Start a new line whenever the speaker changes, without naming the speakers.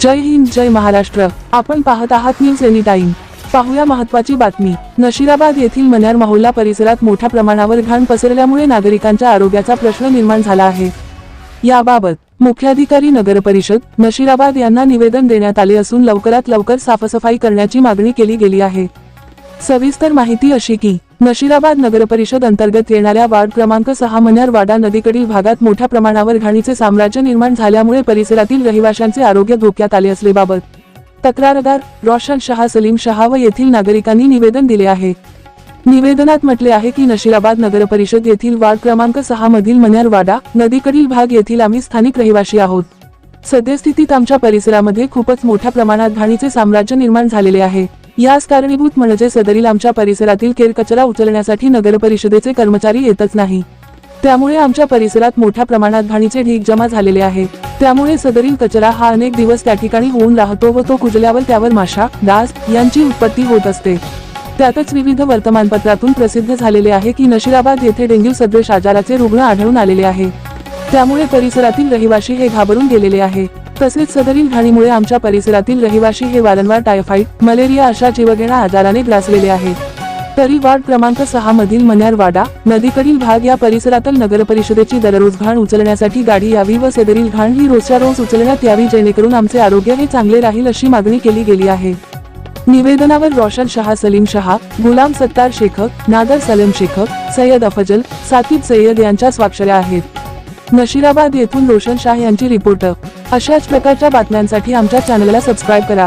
जय हिंद जय महाराष्ट्र. आपण पाहत आहात न्यूज एनी टाइम पाहूया महत्वाची बातमी. नशिराबाद येथील मन्यार महोल्ला परिसरात मोठ्या प्रमाणावर घाण पसरल्यामुळे नागरिकांच्या आरोग्याचा प्रश्न निर्माण झाला आहे. याबाबत मुख्याधिकारी नगर परिषद नशिराबाद यांना निवेदन देण्यात आले असून लवकरात लवकर साफसफाई करण्याची मागणी केली गेली आहे. सविस्तर माहिती अशी की नशिराबाद नगरपरिषद अंतर्गत येणाऱ्या वार्ड क्रमांक सहा मन्यार वाडा नदीकडील भागात मोठ्या प्रमाणावर घाणीचे साम्राज्य निर्माण झाल्यामुळे परिसरातील रहिवाशांचे आरोग्य धोक्यात आले असल्याबाबत तक्रारदार रोशन शहा सलीम शहा व येथील नागरिकांनी निवेदन दिले आहे. निवेदनात म्हटले आहे की नशिराबाद नगरपरिषद येथील वार्ड क्रमांक सहा मधील मन्यार वाडा नदीकडील भाग येथील आम्ही स्थानिक रहिवासी आहोत. सद्यस्थितीत आमच्या परिसरामध्ये खूपच मोठ्या प्रमाणात घाणीचे साम्राज्य निर्माण झालेले आहे. यास कारणीभूत म्हणजे सदरील आमच्या परिसरातील केरकचरा उचलण्यासाठी नगरपरिषदेचे कर्मचारी येतच नाही. त्यामुळे आमच्या परिसरात मोठ्या प्रमाणात घाणीचे ढीग जमा झालेले आहे. त्यामुळे सदरील कचरा हा अनेक दिवस त्या ठिकाणी होऊन राहतो व तो कुजल्यावर त्यावर माशा डास यांची उत्पत्ती होत असते. त्यातच विविध वर्तमानपत्रातून प्रसिद्ध झालेले आहे की नशिराबाद येथे डेंग्यू सदृश आजाराचे रुग्ण आढळून आलेले आहे. त्यामुळे परिसरातील रहिवाशी हे घाबरून गेलेले आहे. तसेच सदरील घाणीमुळे आमच्या परिसरातील रहिवाशी हे वारंवार टायफॉइड मलेरिया अशा जीवघेणा आजाराने ग्रासलेले आहेत. तरी वार्ड क्रमांक सहा मधील मन्यारवाडा नदीकडील भाग या परिसरातील नगर परिषदेची दररोज घाण उचलण्यासाठी गाडी यावी व सदरील घाण ही रोजच्या रोज उचलण्यात यावी जेणेकरून आमचे आरोग्य हे चांगले राहील अशी मागणी केली गेली आहे. निवेदनावर रोशन शहा सलीम शहा गुलाम सत्तार शेखक नादर सलम शेखक सय्यद अफजल साकिब सय्यद यांच्या स्वाक्षऱ्या आहेत. नशिराबाद येथून रोशन शाह यांची रिपोर्टर अशाच प्रकारच्या बातम्यांसाठी आमच्या चॅनलला सबस्क्राईब करा.